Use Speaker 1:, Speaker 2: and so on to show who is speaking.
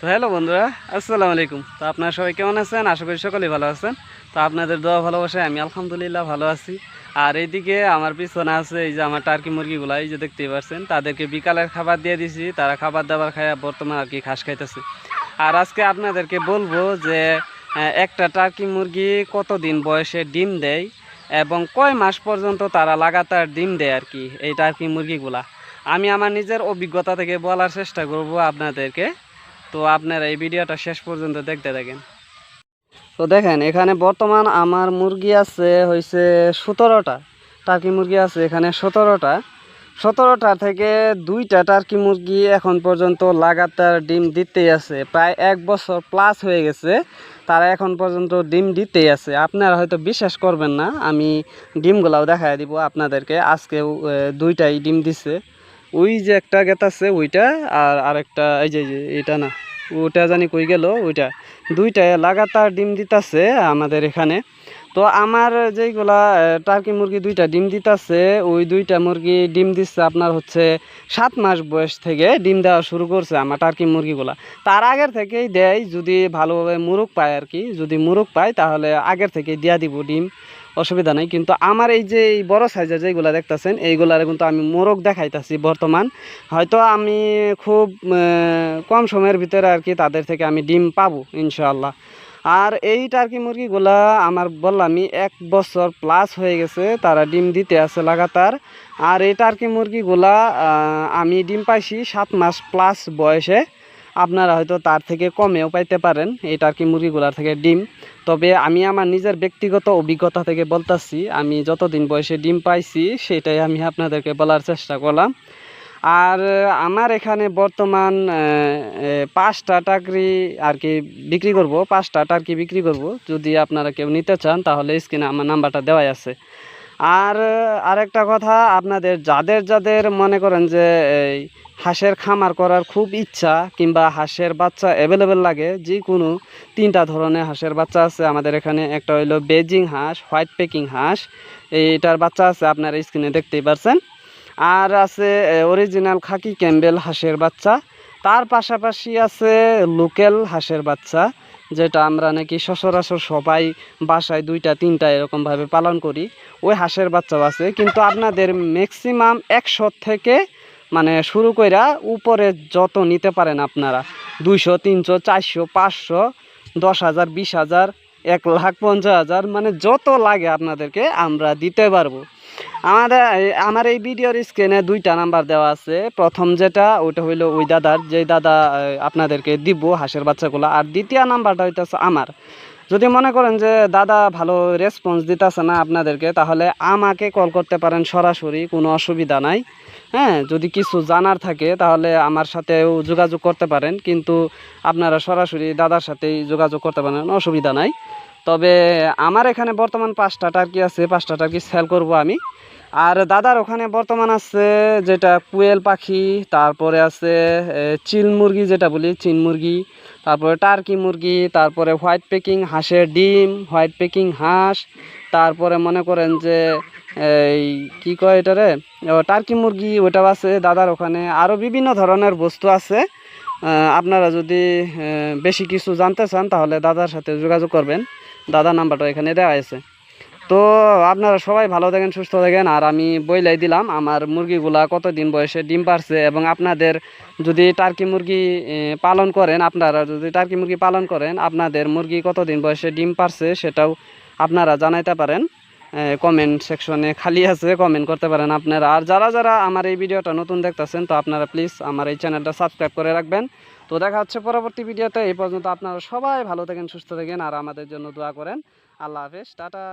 Speaker 1: তো হ্যালো বন্ধুরা, আসসালামু আলাইকুম। তো আপনারা সবাই কেমন আছেন? আশা করি সকলেই ভালো আছেন। তো আপনাদের দোয়া ভালোবাসায় আমি আলহামদুলিল্লাহ ভালো আছি। আর এইদিকে আমার পিছনে আছে এই যে আমার টার্কি মুরগিগুলো, এই যে দেখতেই পাচ্ছেন তাদেরকে বিকালের খাবার দিয়ে দিছি, তারা খাবার দাবার খায় বর্তমানে আর কি ঘাস খাইতেছে। আর আজকে আপনাদেরকে বলব যে একটা টার্কি মুরগি কতদিন বয়সে ডিম দেয় এবং কয় মাস পর্যন্ত তারা লাগাতার ডিম দেয় আর কি এই টার্কি মুরগিগুলা? আমি আমার নিজের অভিজ্ঞতা থেকে বলার চেষ্টা করব আপনাদেরকে। তো আপনারা এই ভিডিওটা শেষ পর্যন্ত দেখতে থাকেন। তো দেখেন, এখানে বর্তমান আমার মুরগি আছে হয়েছে সতেরোটা, টার্কি মুরগি আছে এখানে সতেরোটা। সতেরোটা থেকে দুইটা টার্কি মুরগি এখন পর্যন্ত লাগাতার ডিম দিতেই আছে। প্রায় এক বছর প্লাস হয়ে গেছে, তারা এখন পর্যন্ত ডিম দিতেই আছে। আপনারা হয়তো বিশ্বাস করবেন না, আমি ডিমগুলাও দেখাই দিব আপনাদেরকে। আজকেও দুইটাই ডিম দিছে। ওই যে একটা গেত আছে, ওইটা আর আরেকটা, এই যে এটা না ওটা জানি কই গেল, ওইটা। দুইটায় লাগাতার ডিম দিতাছে আমাদের এখানে। তো আমার যেইগুলা টার্কি মুরগি দুইটা ডিম দিতাছে, ওই দুইটা মুরগি ডিম দিচ্ছে আপনার হচ্ছে সাত মাস বয়স থেকে ডিম দেওয়া শুরু করছে আমার টার্কি মুরগিগুলা। তার আগের থেকেই দেয়, যদি ভালোভাবে মুরগ পায় আর কি, যদি মুরগ পায় তাহলে আগের থেকেই দিয়া দিব ডিম। অসুবিধা নেই। কিন্তু আমার এই যে এই বড় সাইজের যেগুলা দেখতেছেন, এইগুলার কিন্তু আমি মোরগ দেখাইতাছি বর্তমান। হয়তো আমি খুব কম সময়ের ভিতরে আর কি তাদের থেকে আমি ডিম পাবো, ইনশাআল্লাহ। আর এই টার্কি মুরগিগুলা আমার বললামই এক বছর প্লাস হয়ে গেছে, তারা ডিম দিতে আছে লাগাতার। আর এই টার্কি মুরগিগুলা আমি ডিম পাইছি সাত মাস প্লাস বয়সে। আপনারা হয়তো তার থেকে কমেও পাইতে পারেন। এই টার্কি মুরগিগুলার থেকে ডিম। তবে আমি আমার নিজের ব্যক্তিগত অভিজ্ঞতা থেকে বলতাছি, আমি যতদিন বয়সে ডিম পাইছি, সেটাই আমি আপনাদেরকে বলার চেষ্টা করলাম। আর আমার এখানে বর্তমান পাঁচটা টাকরি আর কি বিক্রি করব, পাঁচটা টার্কি বিক্রি করব। যদি আপনারা কেউ নিতে চান, তাহলে স্ক্রিনে আমার নাম্বারটা দেওয়াই আছে। আর, আরেকটা কথা, আপনাদের যাদের যাদের মনে করেন যে এই হাঁসের খামার করার খুব ইচ্ছা কিংবা হাঁসের বাচ্চা অ্যাভেলেবেল লাগে যে কোনো তিনটা ধরনের হাঁসের বাচ্চা আছে। আমাদের এখানে একটা হইল বেজিং হাঁস, হোয়াইট পেকিং হাঁস, এইটার বাচ্চা আছে আপনারা স্ক্রিনে দেখতেই পারছেন। আর আছে অরিজিনাল খাকি ক্যাম্বেল হাঁসের বাচ্চা। তার পাশাপাশি আছে লোকাল হাঁসের বাচ্চা। যেটা আমরা নাকি সচরাচর সবাই বাসায় দুইটা, তিনটা এরকমভাবে পালন করি। ওই হাঁসের বাচ্চাও আছে, কিন্তু আপনাদের ম্যাক্সিমাম একশো থেকে মানে শুরু কইরা উপরে যত নিতে পারেন আপনারা, দুইশো, তিনশো, চারশো, পাঁচশো, দশ হাজার, বিশ হাজার, এক লাখ, পঞ্চাশ হাজার মানে যত লাগে আপনাদেরকে আমরা দিতে পারব। আমাদের আমার এই ভিডিওর স্ক্রিনে দুইটা নাম্বার দেওয়া আছে। প্রথম যেটা, ওইটা হইল ওই দাদার যে দাদা আপনাদেরকে দিব হাঁসের বাচ্চাগুলো। আর দ্বিতীয় নাম্বারটা হইতেছে আমার। যদি মনে করেন যে দাদা ভালো রেসপন্স দিতেছে না আপনাদেরকে, তাহলে আমাকে কল করতে পারেন সরাসরি, কোনো অসুবিধা নাই। হ্যাঁ যদি কিছু জানার থাকে, তাহলে আমার সাথেও যোগাযোগ করতে পারেন। কিন্তু আপনারা সরাসরি দাদার সাথেই যোগাযোগ করতে পারেন, অসুবিধা নাই। তবে আমার এখানে বর্তমান পাঁচটা টার্কি আছে, পাঁচটা টার্কি সেল করব আমি। আর দাদার ওখানে বর্তমান আছে যেটা কুয়েল পাখি, তারপরে আছে চিল মুরগি যেটা বলি, চিন মুরগি, তারপরে টার্কি মুরগি, তারপরে হোয়াইট পেকিং হাঁসের ডিম, হোয়াইট পেকিং হাঁস, তারপরে মনে করেন যে, এই, কি কয় এটারে? টার্কি মুরগি ওটাও আছে দাদার ওখানে। আরও বিভিন্ন ধরনের বস্তু আছে। আপনারা যদি বেশি কিছু জানতে চান, তাহলে দাদার সাথে যোগাযোগ করবেন। দাদার নাম্বারটা এখানে দেওয়া আছে। তো আপনারা সবাই ভালো থাকেন, সুস্থ থাকেন। আর আমি বইলাই দিলাম, আমার মুরগিগুলা কতদিন বয়সে ডিম পারছে এবং আপনাদের যদি টার্কি মুরগি পালন করেন, আপনারা যদি টার্কি মুরগি পালন করেন, আপনাদের মুরগি কতদিন বয়সে ডিম পারছে সেটাও আপনারা জানাইতে পারেন। কমেন্ট সেকশনে খালি আছে কমেন্ট করতে পারেন আপনারা। আর যারা যারা আমার এই ভিডিওটা নতুন দেখতেছেন, তো আপনারা প্লিজ আমার এই চ্যানেলটা সাবস্ক্রাইব করে রাখবেন। তো দেখা হচ্ছে পরবর্তী ভিডিওতে, এই পর্যন্ত আপনারা সবাই ভালো থাকেন, সুস্থ থাকেন, আর আমাদের জন্য দোয়া করেন। আল্লাহ হাফেজ, টাটা।